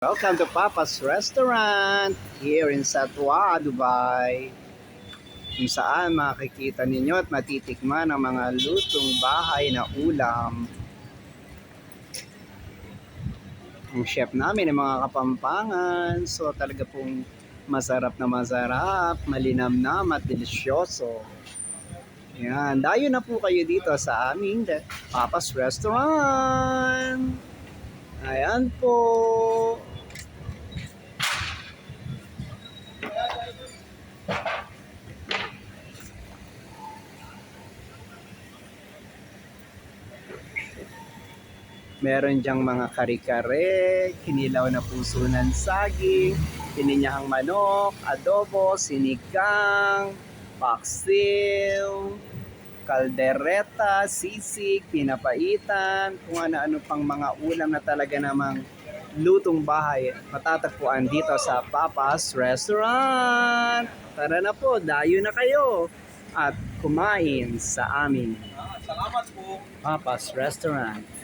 Welcome to Papa's Restaurant here in Satwa, Dubai. Kung saan makikita ninyo at matitikman ang mga lutong bahay na ulam. Ang chef namin ay mga kapampangan. So talaga pong masarap na masarap, malinamnam at delisyoso. Yan, dayo na po kayo dito sa aming Papa's Restaurant. Ayan po. Meron diyang mga kare-kare, kinilaw na puso ng saging, pininyahang manok, adobo, sinigang, paksil, kaldereta, sisig, pinapaitan, kung ano-ano pang mga ulam na talaga namang lutong bahay matatagpuan dito sa Papa's Restaurant. Tara na po, dayo na kayo at kumain sa amin. Salamat po. Papa's Restaurant.